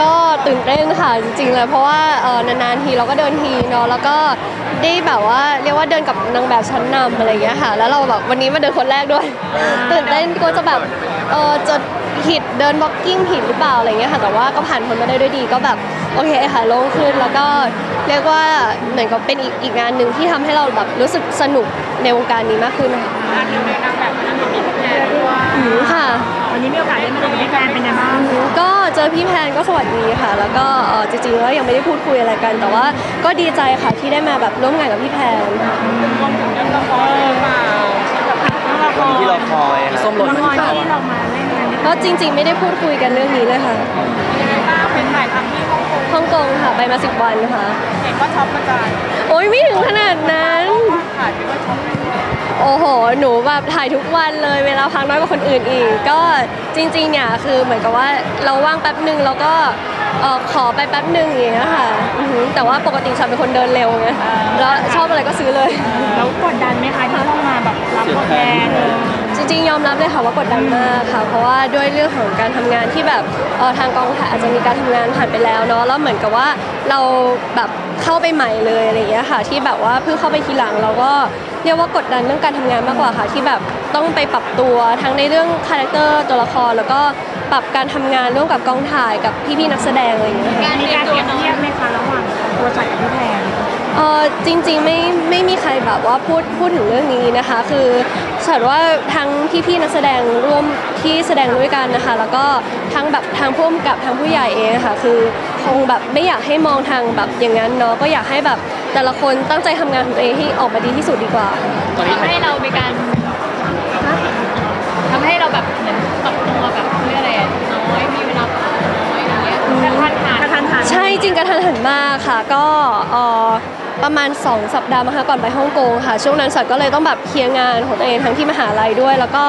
ก็ตื่นเต้นค่ะจริงๆเลยเพราะว่าเออนานๆทีเราก็เดินทีเนาะแล้วก็ได้แบบว่าเรียกว่าเดินกับนางแบบชั้นนำอะไรอย่างเงี้ยค่ะ แล้วเราแบบวันนี้มาเดินคนแรกด้วย ตื่นเต้นก็จะแบบเออจะผิดเดินบล็อกกิ้งผิดหรือเปล่าอะไรเงี้ยค่ะแต่ว่าก็ผ่านพ้นมาได้ด้วยดีก็แบบโอเคค่ะโล่งขึ้นแล้วก็เรียกว่าเหมือนกับเป็นอีกอีกงานหนึ่งที่ทำให้เราแบบรู้สึกสนุกในวงการนี้มากขึ้นค่ะงานหนึ่งในนางแบบนั้นมีพี่แพนด้วยอืมค่ะ เจอพี่แพนก็สวัสดีค่ะ แล้วก็เอ่อจริงๆแล้วยังไม่ได้พูดคุยอะไรกัน แต่ว่าก็ดีใจค่ะที่ได้มาแบบร่วมงานกับพี่แพนรวมถึงเรื่องละครหรือเปล่าแบบเรื่องละครที่เราคอยครับส้มหล่นละครที่เรามาเล่น กันนี่ก็จริง ๆ ไม่ได้พูดคุยกันเรื่องนี้เลยค่ะเป็นยังไงบ้างเป็นถ่ายทำที่ฮ่องกงฮ่องกงค่ะไปมาสิบวันค่ะ เห็นว่าช็อปประจานโอ้ยไม่ถึงขนาดนั้น ถ่ายไปว่าช็อปโอ้โห หนูแบบถ่ายทุกวันเลย เวลาพักน้อยกว่าคนอื่นอีก ก็จริง ๆ เนี่ยคือเหมือนกับว่าเราว่างแป๊บหนึ่งแล้วก็เอ่อขอไปแป๊บหนึ่งอย่างเงี้ยค่ะอือหือแต่ว่าปกติฉันเป็นคนเดินเร็วไงแล้วชอบอะไรก็ซื้อเลย แล้วกดดันไหมคะที่ต้องมาแบบรับบทแทน จริงๆยอมรับเลยค่ะว่ากดดันมากค่ะ เพราะว่าด้วยเรื่องของการทำงานที่แบบเอ่อทางกองถ่ายอาจจะมีการทำงานผ่านไปแล้วเนาะแล้วเหมือนกับว่าเราแบบเข้าไปใหม่เลยอะไรอย่างเงี้ยค่ะ ที่แบบว่าเพิ่งเข้าไปทีหลังเราก็เรียกว่ากดดันเรื่องการทำงานมากกว่าค่ะ ที่แบบต้องไปปรับตัวทั้งในเรื่องคาแรคเตอร์ตัวละครแล้วก็ปรับการทำงานร่วมกับกองถ่ายกับพี่ๆนักแสดงอะไรอย่างเงี้ยค่ะมีการเปรียบเทียบไหมคะระหว่างตัวฉันกับพี่แพนเออจริงๆไม่ไม่มีใครแบบว่าพูดพูดถึงเรื่องนี้นะคะ คือ ฉันว่าทั้งพี่ๆนักแสดงร่วมที่แสดงด้วยกันนะคะ แล้วก็ทั้งแบบทางผู้กำกับทางผู้ใหญ่เองค่ะ คือคงแบบไม่อยากให้มองทางแบบอย่างนั้นเนาะก็อยากให้แบบแต่ละคนตั้งใจทำงานของตัวเองให้ออกมาดีที่สุดดีกว่าตอนนี้ทำให้เรามีการทำให้เราแบบเหมือนปรับตัวแบบเรื่องอะไรอะน้อยมีเวลาพักน้อยอะไรเงี้ยแต่ท่านทานกระทันหันใช่จริงกระทันหันมากค่ะ ก็เอ่อ ประมาณ 2 สัปดาห์นะคะก่อนไปฮ่องกงค่ะ ช่วงนั้นสัตว์ก็เลยต้องแบบเคลียร์งานของตัวเองทั้งที่มหาลัยด้วย แล้วก็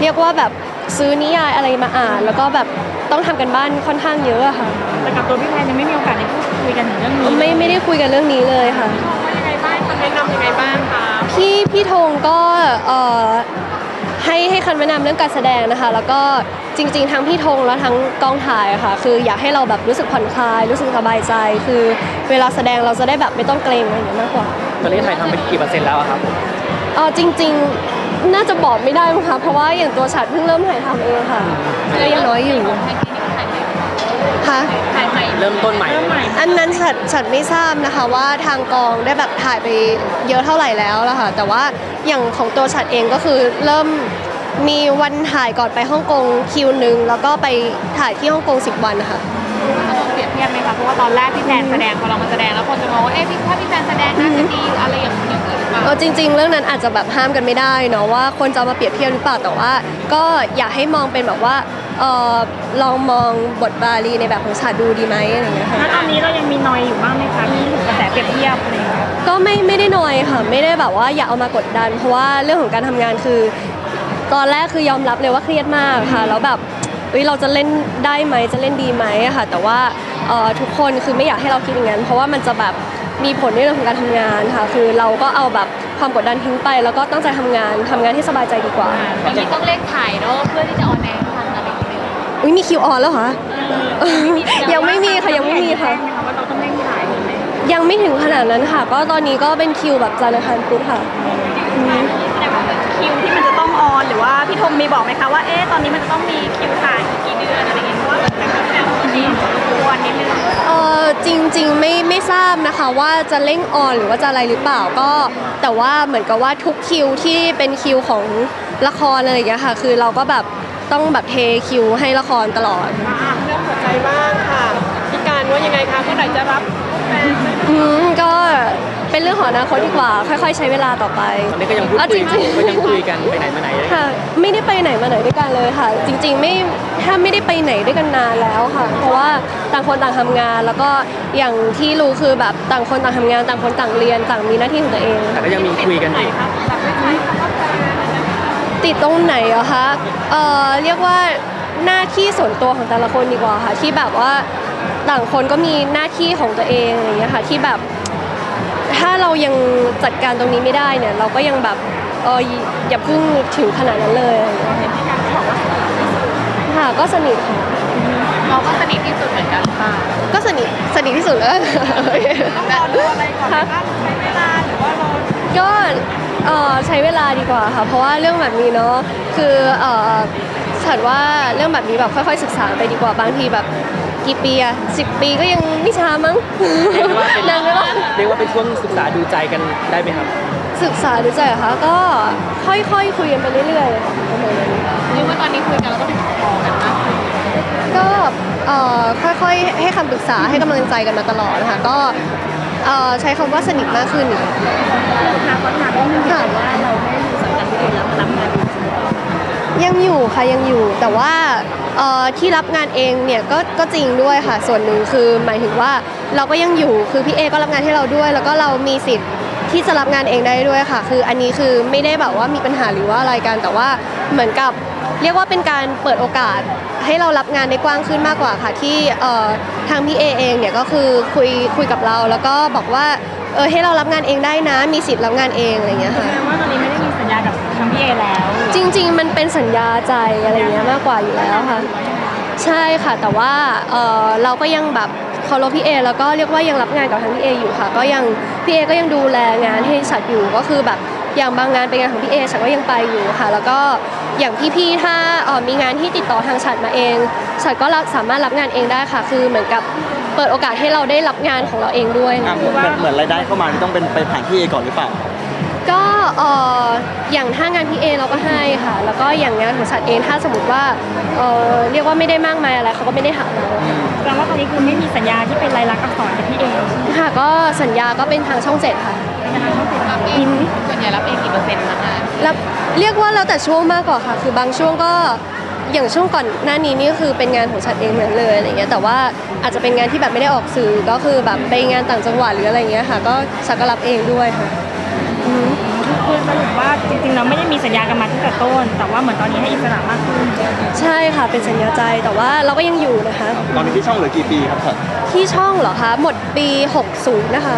เรียกว่าแบบซื้อนิยายอะไรมาอ่าน แล้วก็แบบต้องทำกันบ้านค่อนข้างเยอะอะค่ะแต่กับตัวพี่แพนยังไม่มีโอกาสได้พูดคุยกันถึงเรื่องนี้ไม่ไม่ได้คุยกันเรื่องนี้เลยค่ะว่ายังไงบ้างคำแนะนำยังไงบ้างคะพี่พี่ธงก็เอ่อให้ให้ คำแนะนำเรื่องการแสดงนะคะ แล้วก็จริง ๆ ทั้งพี่ธงและทั้งกองถ่ายอะค่ะ คืออยากให้เราแบบรู้สึกผ่อนคลาย รู้สึกสบายใจ คือเวลาแสดงเราจะได้แบบไม่ต้องเกรงอะไรอย่างเงี้ยมากกว่าตอนนี้ถ่ายทำไปกี่เปอร์เซ็นต์แล้วอะครับเออจริง ๆ น่าจะบอกไม่ได้มั้งคะเพราะว่าอย่างตัวฉัดเพิ่งเริ่มถ่ายทำเองค่ะก็ยังน้อยอยู่ของทางคลินิกถ่ายใหม่ค่ะถ่ายใหม่เริ่มต้นใหม่เริ่มใหม่อันนั้นฉัดฉัดไม่ทราบนะคะว่าทางกองได้แบบถ่ายไปเยอะเท่าไหร่แล้วล่ะค่ะแต่ว่าอย่างของตัวฉัดเองก็คือเริ่ม มีวันถ่ายก่อนไปฮ่องกงคิวหนึ่งแล้วก็ไปถ่ายที่ฮ่องกง 10 วันนะคะต้องเปรียบเทียบไหมคะเพราะว่าตอนแรกพี่แพนแสดงพอเรามาแสดงแล้วคนจะมองว่าเอ๊ะพี่ถ้าพี่แพนแสดงน่าจะดีอะไรอย่างนี้อย่างอื่นหรือเปล่าเออจริง ๆ เรื่องนั้นอาจจะแบบห้ามกันไม่ได้เนาะว่าคนจะเอามาเปรียบเทียบหรือเปล่าแต่ว่า ก็อยากให้มองเป็นแบบว่าเออลองมองบทบาลีในแบบของฉัดดูดีไหมอะไรอย่างเงี้ยค่ะ แล้วตอนนี้เรายังมีนอยอยู่บ้างไหมคะมีถึงกระแสเปรียบเทียบอะไรอย่างเงี้ย ก็ไม่ไม่ได้นอยค่ะ ไม่ได้แบบว่าอยากเอามากดดัน เพราะว่าเรื่องของการทำงานคือ ตอนแรกคือยอมรับเลยว่าเครียดมากค่ะ แล้วแบบเฮ้ยเราจะเล่นได้ไหมจะเล่นดีไหมอะค่ะ แต่ว่าเอ่อทุกคนคือไม่อยากให้เราคิดอย่างนั้น เพราะว่ามันจะแบบมีผลในเรื่องของการทำงานค่ะ คือเราก็เอาแบบความกดดันทิ้งไป แล้วก็ตั้งใจทำงานทำงานให้สบายใจดีกว่าตอนนี้ต้องเร่งถ่ายเนาะเพื่อที่จะออนแอร์ทันอะไรอย่างเงี้ยอุ้ยมีคิวออนแล้วเหรอยังไม่มีค่ะยังไม่มีค่ะแจ้งไหมว่าเราต้องเร่งถ่ายถูกไหมยังไม่ถึงขนาดนั้นค่ะ ก็ตอนนี้ก็เป็นคิวแบบจันทร์อังคารพุธค่ะ คิวที่มันจะต้องออน หรือว่าพี่ธงมีบอกไหมคะว่าเอ๊ะตอนนี้มันจะต้องมีคิวถ่ายอีกกี่เดือนอะไรอย่างเงี้ยเพราะว่าแต่ก็แบบตอนนี้ควรนิดนึงเออจริงๆไม่ไม่ทราบนะคะว่าจะเร่งออนหรือว่าจะอะไรหรือเปล่าก็แต่ว่าเหมือนกับว่าทุกคิวที่เป็นคิวของละครอะไรอย่างเงี้ยค่ะ คือเราก็แบบต้องแบบเทคิวให้ละครตลอด เรื่องหัวใจบ้างค่ะพี่การว่ายังไงคะเมื่อไหร่จะรับ อืมก็เป็นเรื่องของอนาคตดีกว่า ค่อยๆ ใช้เวลาต่อไปตอนนี้ก็ยังพูดเอาคุจยริงๆก็ยังคุยกันไปไหนมาไหนเลยค่ะ ไม่ได้ไปไหนมาไหนด้วยกันเลยค่ะ จริง ๆ ไม่ถ้าไม่ได้ไปไหนด้วยกันนานแล้วค่ะ เพราะว่าต่างคนต่างทำงาน แล้วก็อย่างที่รู้คือแบบต่างคนต่างทำงาน ต่างคนต่างเรียนต่างมีหน้าที่ของตัวเอง แต่ก็ยังมีคุยกันอีกติดตรงไหนเหรอคะ เอ่อ เรียกว่าหน้าที่ส่วนตัวของแต่ละคนดีกว่าค่ะ ที่แบบว่า ต่างคนก็มีหน้าที่ของตัวเองอย่างเงี้ยค่ะที่แบบ ถ้าเรายังจัดการตรงนี้ไม่ได้เนี่ย เราก็ยังแบบเอออย่าอย่าเพิ่งถึงขนาดนั้นเลยอะไรอย่างเงี้ยค่ะก็สนิทค่ะเราก็สนิทที่สุดเหมือนกันหรือเปล่าก็สนิทสนิทที่สุดแล้ว ต้องรอดูอะไรก่อนไหมคะใช้เวลาหรือว่ารอก็เอ่อใช้เวลาดีกว่าค่ะ เพราะว่าเรื่องแบบนี้เนาะคือเอ่อ ฉันว่าเรื่องแบบนี้แบบค่อย ๆ ศึกษาไปดีกว่าบางทีแบบกี่ปีอะสิบปีก็ยังไม่ช้ามั้งเรียกว่าเป็น นานไหมล่ะเรียกว่าเป็นช่วงศึกษาดูใจกันได้ไหมครับ ศึกษาดูใจเหรอคะก็ค่อยๆคุยกันไปเรื่อยๆค่ะประมาณนั้นเรียกว่าตอนนี้คุยกันแล้วก็เป็นคอกันมากขึ้นก็เอ่อค่อยๆให้คำปรึกษาให้กำลังใจกันมาตลอดนะคะก็เอ่อใช้คำว่าสนิทมากขึ้นค่ะถา ยังอยู่ แต่ว่าที่รับงานเองเนี่ยก็ก็จริงด้วยค่ะ ส่วนหนึ่งคือหมายถึงว่าเราก็ยังอยู่คือพี่เอก็รับงานให้เราด้วย แล้วก็เรามีสิทธิ์ที่จะรับงานเองได้ด้วยค่ะ คืออันนี้คือไม่ได้แบบว่ามีปัญหาหรือว่าอะไรกันแต่ว่าเหมือนกับเรียกว่าเป็นการเปิดโอกาสให้เรารับงานได้กว้างขึ้นมากกว่าค่ะ ที่ทางพี่เอเองเนี่ยก็คือคุยคุยกับเรา แล้วก็บอกว่าเออให้เรารับงานเองได้นะ มีสิทธิ์รับงานเองอะไรอย่างเงี้ยค่ะแสดงว่าตอนนี้ไม่ได้มีสัญญากับ ทางพี่เอแล้ว จริง ๆ มันเป็นสัญญาใจอะไรเงี้ยมากกว่าอยู่แล้วค่ะ ใช่ค่ะแต่ว่าเออเราก็ยังแบบเคารพพี่เอแล้วก็เรียกว่ายังรับงานกับทางพี่เออยู่ค่ะ ก็ยังพี่เอก็ยังดูแลงานให้ฉัดอยู่ก็คือแบบอย่างบางงานเป็นงานของพี่เอฉันก็ยังไปอยู่ค่ะ แล้วก็อย่างพี่ๆถ้าเอ่อมีงานที่ติดต่อทางฉัดมาเองฉัดก็รับสามารถรับงานเองได้ค่ะ คือเหมือนกับเปิดโอกาสให้เราได้รับงานของเราเองด้วย อะเหมือนเหมือนรายได้เข้ามานี่ต้องเป็นไปผ่านพี่เอก่อนหรือเปล่า ก็เอ่ออย่างถ้างานพี่เอเราก็ให้ค่ะ แล้วก็อย่างงานของฉัดเองถ้าสมมติว่าเอ่อเรียกว่าไม่ได้มากมายอะไรเขาก็ไม่ได้ถามเราแสดงว่าตอนนี้คือไม่มีสัญญาที่เป็นลายลักษณ์อักษรกับพี่เอค่ะ ก็สัญญาก็เป็นทางช่องเจ็ดค่ะรับเองส่วนใหญ่รับเองกี่เปอร์เซ็นต์นะคะแล้วเรียกว่าแล้วแต่ช่วงมากกว่าค่ะ คือบางช่วงก็อย่างช่วงก่อนหน้านี้นี่คือเป็นงานของฉัดเองเหมือนเลยอะไรเงี้ยแต่ว่าอาจจะเป็นงานที่แบบไม่ได้ออกสื่อก็คือแบบไปงานต่างจังหวัดหรืออะไรเงี้ยค่ะ ก็ฉัดก็รับเองด้วยค่ะอืม คือสรุปว่าจริงๆเราไม่ได้มีสัญญากันมาตั้งแต่ต้น แต่ว่าเหมือนตอนนี้ให้อิสระมากขึ้นใช่ค่ะเป็นสัญญาใจแต่ว่าเราก็ยังอยู่นะคะ ตอนนี้ที่ช่องเหลือกี่ปีครับเถิดที่ช่องเหรอคะ หมดปี 60 นะคะ